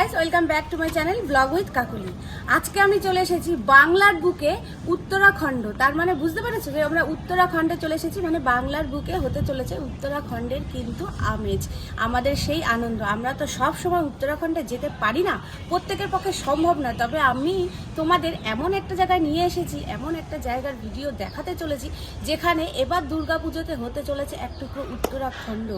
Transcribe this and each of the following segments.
Guys welcome back to my channel vlog with Kakuli আজকে আমি চলে এসেছি বাংলার বুকে উত্তরাখণ্ড। তার মানে বুঝতে পেরেছ যে আমরা উত্তরাখণ্ডে চলে এসেছি মানে বাংলার বুকে হতে চলেছে উত্তরাখণ্ডের কিন্তু আমেজ, আমাদের সেই আনন্দ। আমরা তো সব সময় উত্তরাখণ্ডে যেতে পারি না, প্রত্যেকের পক্ষে সম্ভব না। তবে আমি তোমাদের এমন একটা জায়গায় নিয়ে এসেছি, এমন একটা জায়গার ভিডিও দেখাতে চলেছি, যেখানে এবার দুর্গাপুজোতে হতে চলেছে এক টুকরো উত্তরাখণ্ড।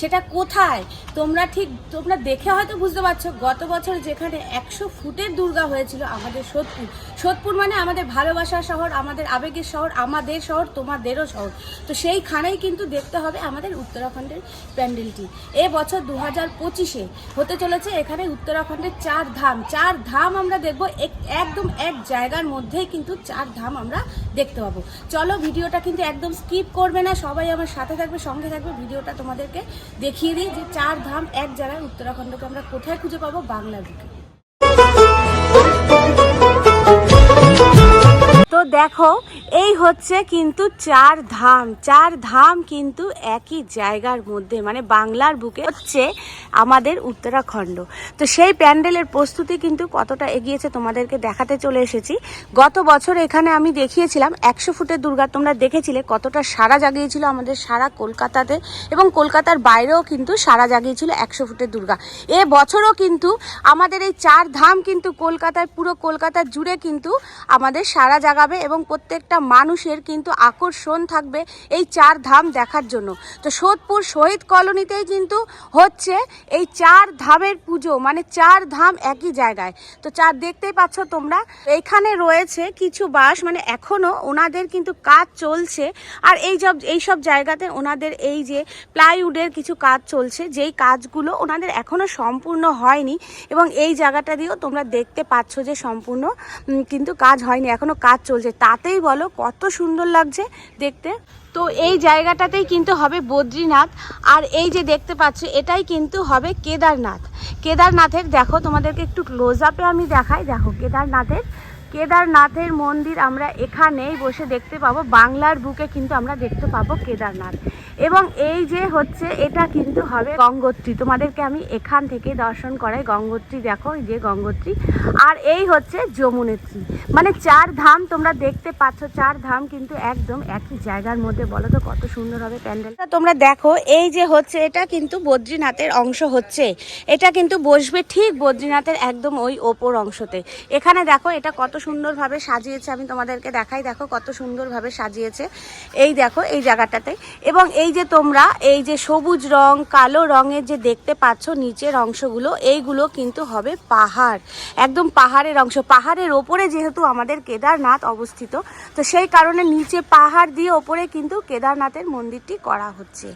সেটা কোথায়? তোমরা ঠিক, তোমরা দেখে হয়তো বুঝতে পারছ, গত বছর যেখানে একশো ফুটের দুর্গা হয়েছিল আমাদের সোদপুর সোদপুর মানে আমাদের ভালোবাসার শহর, আমাদের আবেগের শহর, আমাদের শহর, তোমাদেরও শহর। তো সেইখানেই কিন্তু দেখতে হবে আমাদের উত্তরাখণ্ডের প্যান্ডেলটি। এ বছর দু হাজার পঁচিশে হতে চলেছে এখানে উত্তরাখণ্ডের চার ধাম। চার ধাম আমরা দেখব এক- একদম এক জায়গার মধ্যেই কিন্তু চার ধাম আমরা দেখতে পাবো। চলো ভিডিওটা কিন্তু একদম স্কিপ করবে না, সবাই আমার সাথে থাকবে, সঙ্গে থাকবে। ভিডিওটা তোমাদেরকে দেখিয়ে দিই যে চার ধাম এক জায়গায় উত্তরাখণ্ডকে আমরা কোথায় খুঁজে পাবো? বাংলার বুকে তো দেখো, এই হচ্ছে কিন্তু চার ধাম। চার ধাম কিন্তু একই জায়গার মধ্যে মানে বাংলার বুকে হচ্ছে আমাদের উত্তরাখণ্ড। তো সেই প্যান্ডেলের প্রস্তুতি কিন্তু কতটা এগিয়েছে তোমাদেরকে দেখাতে চলে এসেছি। গত বছর এখানে আমি দেখিয়েছিলাম, একশো ফুটের দুর্গা, তোমরা দেখেছিলে কতটা সারা জাগিয়েছিল আমাদের সারা কলকাতাতে এবং কলকাতার বাইরেও কিন্তু সারা জাগিয়েছিল একশো ফুটের দুর্গা। এ বছরও কিন্তু আমাদের এই চার ধাম কিন্তু কলকাতায় পুরো কলকাতা জুড়ে কিন্তু আমাদের সারা জাগাবে এবং প্রত্যেকটা মানুষের কিন্তু আকর্ষণ থাকবে এই চার ধাম দেখার জন্য। তো সোদপুর শহীদ কলোনিতেই কিন্তু হচ্ছে এই চার ধামের পুজো মানে চার ধাম একই জায়গায়। তো চার দেখতেই পাচ্ছ তোমরা, এখানে রয়েছে কিছু বাস মানে এখনও ওনাদের কিন্তু কাজ চলছে। আর এই সব এই সব জায়গাতে ওনাদের এই যে প্লাইউডের কিছু কাজ চলছে, যেই কাজগুলো ওনাদের এখনও সম্পূর্ণ হয়নি এবং এই জায়গাটা দিয়েও তোমরা দেখতে পাচ্ছ যে সম্পূর্ণ কিন্তু কাজ হয়নি, এখনও কাজ চলছে। তাতেই বলো কত সুন্দর লাগছে দেখতে। তো এই জায়গাটাতেই কিন্তু হবে বদ্রীনাথ, আর এই যে দেখতে পাচ্ছ, এটাই কিন্তু হবে কেদারনাথ। কেদারনাথের, দেখো তোমাদেরকে একটু ক্লোজ আপে আমি দেখাই, দেখো কেদারনাথের কেদারনাথের মন্দির আমরা এখানেই বসে দেখতে পাবো, বাংলার বুকে কিন্তু আমরা দেখতে পাবো কেদারনাথ। এবং এই যে হচ্ছে, এটা কিন্তু হবে গঙ্গোত্রী। তোমাদেরকে আমি এখান থেকে দর্শন করাই গঙ্গোত্রী। দেখো যে গঙ্গোত্রী। আর এই হচ্ছে যমুনেত্রী। মানে চার ধাম তোমরা দেখতে পাচ্ছ, চার ধাম কিন্তু একদম একই জায়গার মধ্যে। বলো তো কত সুন্দর হবে প্যান্ডেল। তোমরা দেখো, এই যে হচ্ছে, এটা কিন্তু বদ্রীনাথের অংশ হচ্ছে। এটা কিন্তু বসবে ঠিক বদ্রীনাথের একদম ওই ওপর অংশতে। এখানে দেখো, এটা কত সুন্দরভাবে সাজিয়েছে, আমি তোমাদেরকে দেখাই। দেখো কত সুন্দরভাবে সাজিয়েছে। এই দেখো, এই জায়গাটাতে। এবং এই যে তোমরা, এই যে সবুজ রং, কালো রঙের যে দেখতে পাচ্ছ নিচের অংশগুলো, এইগুলো কিন্তু হবে পাহাড়। একদম পাহাড়ের অংশ। পাহাড়ের ওপরে যেহেতু আমাদের কেদারনাথ অবস্থিত, তো সেই কারণে নিচে পাহাড় দিয়ে ওপরে কিন্তু কেদারনাথের মন্দিরটি করা হচ্ছে।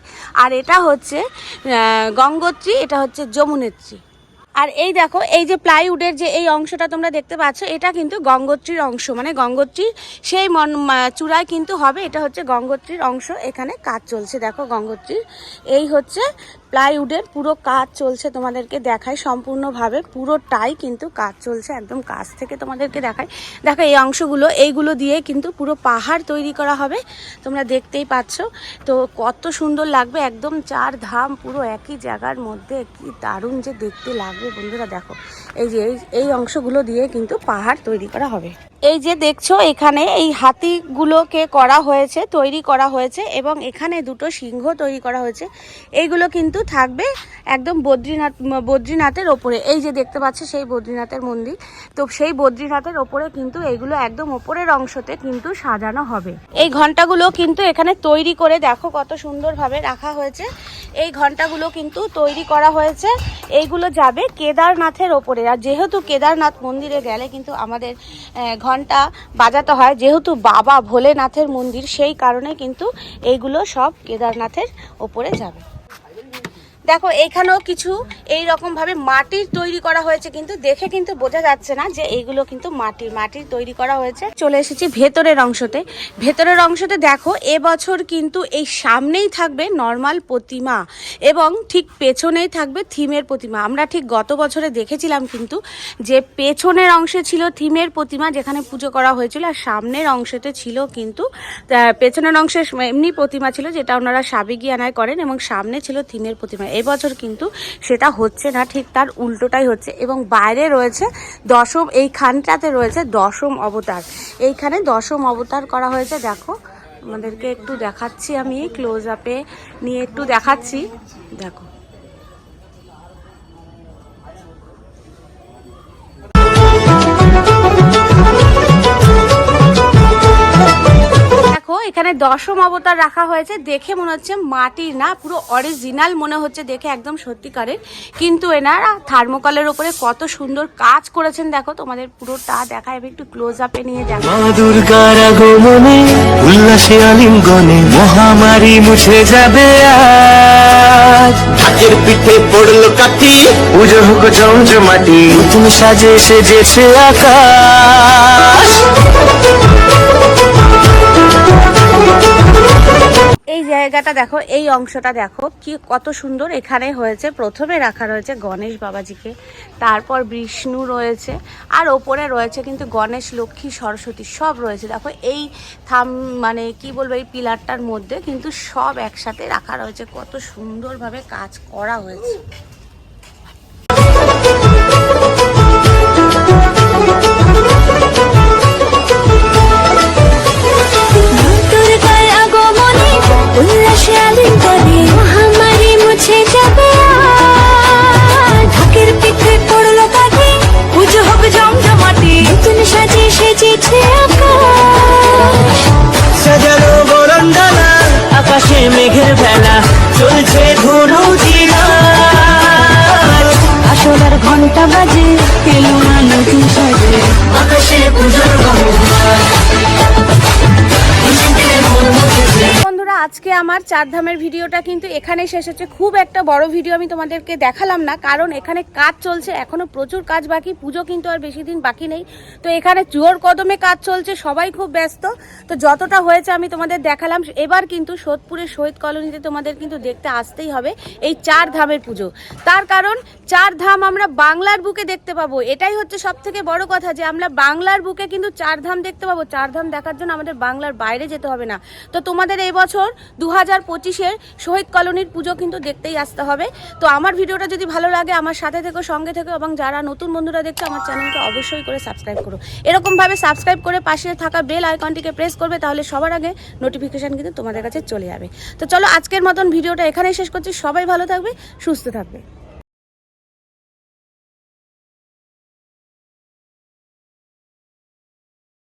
আর এটা হচ্ছে গঙ্গোত্রী, এটা হচ্ছে যমুনেত্রী। আর এই দেখো, এই যে প্লাইউডের যে এই অংশটা তোমরা দেখতে পাচ্ছ, এটা কিন্তু গঙ্গোত্রীর অংশ। মানে গঙ্গোত্রীর সেই মন চূড়ায় কিন্তু হবে, এটা হচ্ছে গঙ্গোত্রীর অংশ। এখানে কাজ চলছে, দেখো গঙ্গোত্রীর। এই হচ্ছে প্লাইউডের পুরো কাজ চলছে তোমাদেরকে দেখায় সম্পূর্ণভাবে। পুরোটাই কিন্তু কাজ চলছে, একদম কাজ থেকে তোমাদেরকে দেখায়। দেখো এই অংশগুলো, এইগুলো দিয়ে কিন্তু পুরো পাহাড় তৈরি করা হবে, তোমরা দেখতেই পাচ্ছ। তো কত সুন্দর লাগবে, একদম চার ধাম পুরো একই জায়গার মধ্যে, কি দারুণ যে দেখতে লাগবে বন্ধুরা, দেখো। এই যে এই অংশগুলো দিয়ে কিন্তু পাহাড় তৈরি করা হবে। এই যে দেখছ, এখানে এই হাতিগুলোকে করা হয়েছে, তৈরি করা হয়েছে, এবং এখানে দুটো সিংহ তৈরি করা হয়েছে। এইগুলো কিন্তু থাকবে একদম বদ্রীনাথ বদ্রীনাথের ওপরে। এই যে দেখতে পাচ্ছ, সেই বদ্রীনাথের মন্দির। তো সেই বদ্রীনাথের ওপরে কিন্তু এইগুলো একদম ওপরের অংশতে কিন্তু সাজানো হবে। এই ঘন্টাগুলো কিন্তু এখানে তৈরি করে দেখো কত সুন্দরভাবে রাখা হয়েছে। এই ঘন্টাগুলো কিন্তু তৈরি করা হয়েছে। এইগুলো যাবে কেদারনাথের ওপরে। আর যেহেতু কেদারনাথ মন্দিরে গেলে কিন্তু আমাদের ঘণ্টা বাজাতে হয়। যেহেতু বাবা ভোলেনাথের মন্দির, সেই কারণে কিন্তু এইগুলো সব কেদারনাথের ওপরে যাবে। দেখো, এখানেও কিছু এই রকম ভাবে মাটির তৈরি করা হয়েছে, কিন্তু দেখে কিন্তু বোঝা যাচ্ছে না যে এইগুলো কিন্তু মাটির মাটির তৈরি করা হয়েছে। চলে এসেছি ভেতরের অংশতে। ভেতরের অংশতে দেখো, এবছর কিন্তু এই সামনেই থাকবে নর্মাল প্রতিমা এবং ঠিক পেছনেই থাকবে থিমের প্রতিমা। আমরা ঠিক গত বছরে দেখেছিলাম কিন্তু যে পেছনের অংশে ছিল থিমের প্রতিমা যেখানে পুজো করা হয়েছিল, আর সামনের অংশতে ছিল কিন্তু পেছনের অংশে এমনি প্রতিমা ছিল যেটা ওনারা সাবেগিয়ানায় করেন এবং সামনে ছিল থিমের প্রতিমা। এবছর কিন্তু সেটা হচ্ছে না, ঠিক তার উল্টোটাই হচ্ছে। এবং বাইরে রয়েছে দশম এইখানটাতে রয়েছে দশম অবতার। এইখানে দশম অবতার করা হয়েছে, দেখো, আমাদেরকে একটু দেখাচ্ছি আমি ক্লোজ আপে নিয়ে একটু দেখাচ্ছি। দেখো। এখানে দশম অবতার রাখা হয়েছে। দেখে মনে হচ্ছে মাটির না পুরো অরিজিনাল মনে হচ্ছে দেখে একদম সত্যিকারের। কিন্তু এনারা থার্মোকলের উপরে কত সুন্দর কাজ করেছেন দেখো তোমাদের পুরোটা দেখায় আমি একটু ক্লোজ আপে নিয়ে দেখো মা দুর্গার আগমনে উল্লাসে আলিঙ্গনে মহামারী মুছে যাবে আজ। ঢাকের পিঠে পড়ল কাঠি। পুজো হোক জমজমাটি নতুন সাজে সেজেছে আকাশ। জায়গাটা দেখো, এই অংশটা দেখো, কি কত সুন্দর এখানে হয়েছে। প্রথমে রাখা রয়েছে গণেশ বাবাজিকে, তারপর বিষ্ণু রয়েছে, আর ওপরে রয়েছে কিন্তু গণেশ, লক্ষ্মী, সরস্বতী, সব রয়েছে। দেখো, এই থাম মানে কি বলব, এই পিলারটার মধ্যে কিন্তু সব একসাথে রাখা রয়েছে। কত সুন্দরভাবে কাজ করা হয়েছে। আমার চারধামের ভিডিওটা কিন্তু এখানেই শেষ হচ্ছে। খুব একটা বড় ভিডিও আমি তোমাদেরকে দেখালাম না, কারণ এখানে কাজ চলছে, এখনও প্রচুর কাজ বাকি, পুজো কিন্তু আর বেশি দিন বাকি নেই। তো এখানে জোর কদমে কাজ চলছে, সবাই খুব ব্যস্ত। তো যতটা হয়েছে আমি তোমাদের দেখালাম, এবার কিন্তু সোদপুরের শহীদ কলোনিতে তোমাদের কিন্তু দেখতে আসতেই হবে এই চার ধামের পুজো। তার কারণ চার ধাম আমরা বাংলার বুকে দেখতে পাবো, এটাই হচ্ছে সব থেকে বড় কথা যে আমরা বাংলার বুকে কিন্তু চার ধাম দেখতে পাবো। চার ধাম দেখার জন্য আমাদের বাংলার বাইরে যেতে হবে না। তো তোমাদের এই বছর দু হাজার পঁচিশের শহীদ কলোনির পুজো কিন্তু দেখতেই আসতে হবে। তো আমার ভিডিওটা যদি ভালো লাগে, আমার সাথে থেকে, সঙ্গে থেকে এবং যারা নতুন বন্ধুরা দেখছে, আমার চ্যানেলকে অবশ্যই করে সাবস্ক্রাইব করো। এরকমভাবে সাবস্ক্রাইব করে পাশে থাকা বেল আইকনটিকে প্রেস করবে, তাহলে সবার আগে নোটিফিকেশান কিন্তু তোমাদের কাছে চলে যাবে। তো চলো আজকের মতন ভিডিওটা এখানেই শেষ করছি। সবাই ভালো থাকবে, সুস্থ থাকবে।